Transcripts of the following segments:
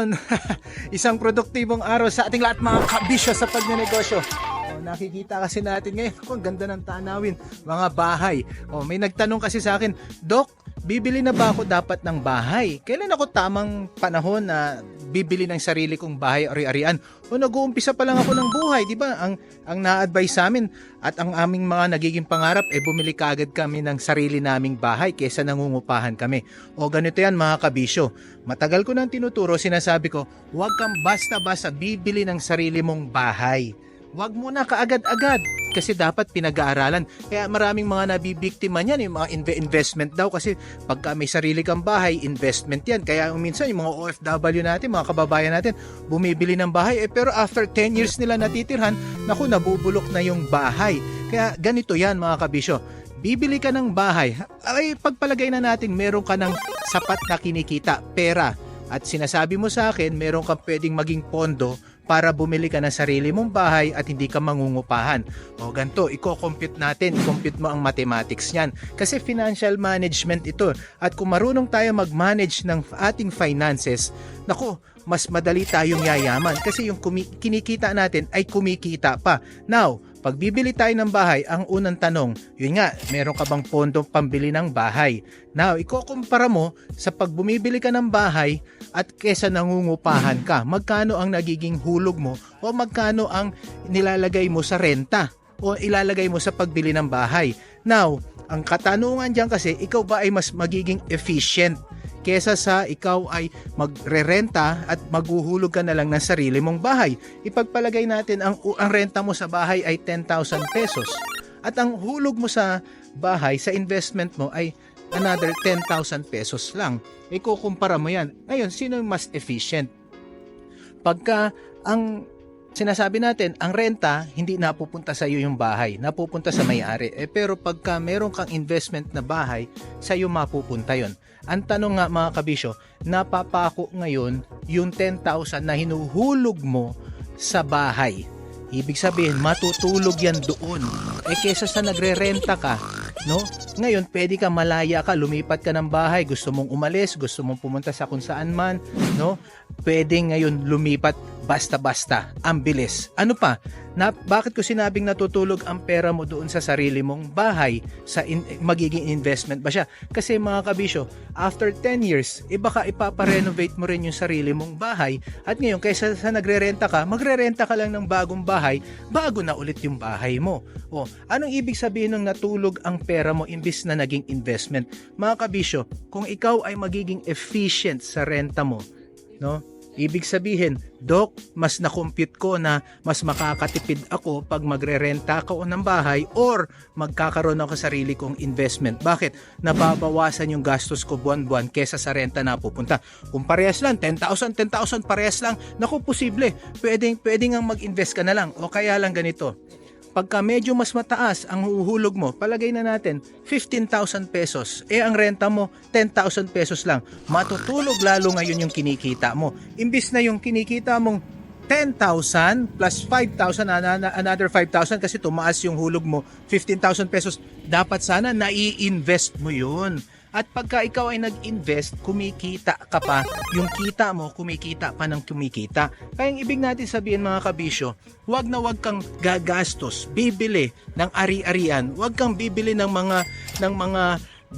Ayun, isang produktibong araw sa ating lahat mga kabisyo sa pagnenegosyo. Oh, nakikita kasi natin ngayon, ang ganda ng tanawin, mga bahay. Oh, may nagtanong kasi sa akin, Dok, bibili na ba ako dapat ng bahay? Kailan ako tamang panahon na bibili ng sarili kong bahay ari-arian? O nag-uumpisa pa lang ako ng buhay, di ba? Ang, ang na-advise sa amin at ang aming mga nagiging pangarap, eh bumili kaagad kami ng sarili naming bahay kesa nangungupahan kami. O ganito yan mga kabisyo. Matagal ko nang tinuturo, sinasabi ko, huwag kang basta-basta bibili ng sarili mong bahay. Huwag mo na kaagad-agad kasi dapat pinag-aaralan. Kaya maraming mga nabibiktima niyan, yung mga inve- investment daw kasi pagka may sarili kang bahay, investment yan. Kaya minsan yung mga OFW natin, mga kababayan natin, bumibili ng bahay. Eh, pero after 10 years nila natitirhan, naku, nabubulok na yung bahay. Kaya ganito yan mga kabisyo. Bibili ka ng bahay, ay pagpalagay na natin meron ka ng sapat na kinikita, pera. At sinasabi mo sa akin, meron kang pwedeng maging pondo para bumili ka ng sarili mong bahay at hindi ka mangungupahan. O ganito, i-compute natin, i-compute mo ang mathematics niyan. Kasi financial management ito. At kung marunong tayo mag-manage ng ating finances, nako, mas madali tayong yayaman kasi yung kinikita natin ay kumikita pa. Now, pag bibili tayo ng bahay, ang unang tanong, yun nga, meron ka bang pondong pambili ng bahay? Now, ikukumpara mo sa pag bumibili ka ng bahay at kesa nangungupahan ka, magkano ang nagiging hulog mo o magkano ang nilalagay mo sa renta o ilalagay mo sa pagbili ng bahay. Now, ang katanungan dyan kasi, ikaw ba ay mas magiging efficient kesa sa ikaw ay magre-renta at maghuhulog ka na lang ng sarili mong bahay. Ipagpalagay natin ang, ang renta mo sa bahay ay 10,000 pesos at ang hulog mo sa bahay sa investment mo ay another 10,000 pesos lang. Ikukumpara mo yan. Ngayon, sino yung mas efficient? Pagka ang sinasabi natin, ang renta, hindi napupunta sa iyo yung bahay, napupunta sa may-ari. Eh, pero pagka meron kang investment na bahay, sa iyo mapupunta yon. Ang tanong nga mga kabisyo, napapako ngayon yung 10,000 na hinuhulog mo sa bahay. Ibig sabihin, matutulog yan doon. Eh kesa sa nagre-renta ka, no? Ngayon, pwede ka malaya ka, lumipat ka ng bahay, gusto mong umalis, gusto mong pumunta sa kung saan man, no? Pwede ngayon lumipat basta-basta. Ang bilis. Ano pa? Na, bakit ko sinabing natutulog ang pera mo doon sa sarili mong bahay? Sa in, magiging investment ba siya? Kasi mga kabisyo, after 10 years, eh baka ipaparenovate mo rin yung sarili mong bahay. At ngayon, kaysa sa nagre-renta ka, magre-renta ka lang ng bagong bahay, bago na ulit yung bahay mo. O, anong ibig sabihin ng natulog ang pera mo imbis na naging investment? Mga kabisyo, kung ikaw ay magiging efficient sa renta mo, no? Ibig sabihin, Dok, mas na-compute ko na mas makakatipid ako pag magre-renta ako ng bahay or magkakaroon ako sa sarili kong investment. Bakit? Nababawasan yung gastos ko buwan-buwan kesa sa renta na pupunta. Kung parehas lang, 10,000, 10,000 parehas lang, naku, posible. Pwedeng, pwedeng ang mag-invest ka na lang. O kaya lang ganito, pagka medyo mas mataas ang huhulog mo, palagay na natin 15,000 pesos. Eh ang renta mo 10,000 pesos lang. Matutulog lalo ngayon yung kinikita mo. Imbis na yung kinikita mong 10,000 plus 5,000 ana- another 5,000 kasi tumaas yung hulog mo 15,000 pesos. Dapat sana nai-invest mo yun. At pagka ikaw ay nag-invest, kumikita ka pa, yung kita mo, kumikita pa ng kumikita. Kaya yung ibig natin sabihin mga kabisyo, wag na wag kang gagastos, bibili ng ari-arian, wag kang bibili ng mga ng mga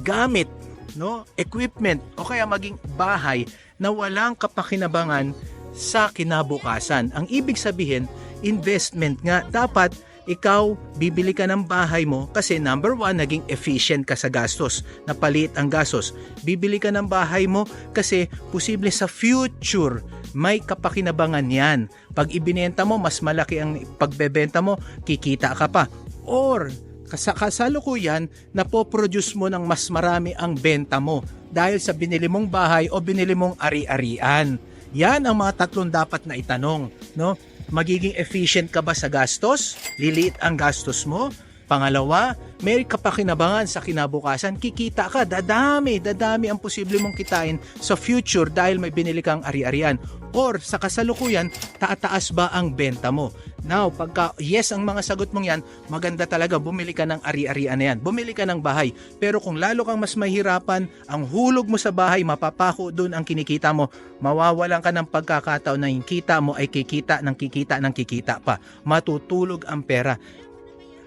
gamit, no? Equipment o kaya maging bahay na walang kapakinabangan sa kinabukasan. Ang ibig sabihin, investment nga dapat ikaw bibili ka ng bahay mo kasi number one, naging efficient ka sa gastos. Napaliit ang gastos. Bibili ka ng bahay mo kasi posible sa future may kapakinabangan yan. Pag ibinenta mo, mas malaki ang pagbebenta mo, kikita ka pa. Or, kasa kasalukuyan, napoproduce mo ng mas marami ang benta mo dahil sa binili mong bahay o binili mong ari-arian. Yan ang mga tatlong dapat na itanong, no? Magiging efficient ka ba sa gastos? Liliit ang gastos mo? Pangalawa, may kapakinabangan sa kinabukasan. Kikita ka, dadami, dadami ang posible mong kitain sa future dahil may binili kang ari-arian. Or sa kasalukuyan, tataas ba ang benta mo? Now, pagka yes ang mga sagot mong yan, maganda talaga bumili ka ng ari-arian na yan. Bumili ka ng bahay. Pero kung lalo kang mas mahirapan, ang hulog mo sa bahay, mapapako doon ang kinikita mo, mawawalan ka ng pagkakataon na yung kita mo ay kikita ng kikita ng kikita pa. Matutulog ang pera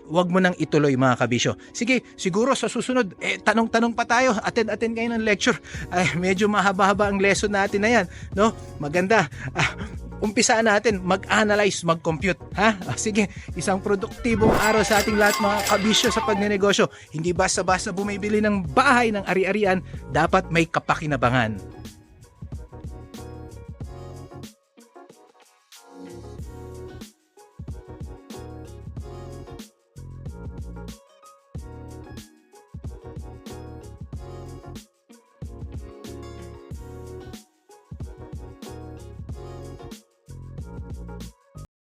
wag mo nang ituloy mga kabisyo. Sige, siguro sa susunod, eh, tanong-tanong pa tayo. Attend-attend kayo ng lecture. Ay, medyo mahaba-haba ang lesson natin na yan. No? Maganda. Ah, umpisaan natin mag-analyze, mag-compute. Ha? Ah, sige, isang produktibong araw sa ating lahat mga kabisyo sa pagnenegosyo. Hindi basta-basta bumibili ng bahay ng ari-arian, dapat may kapakinabangan.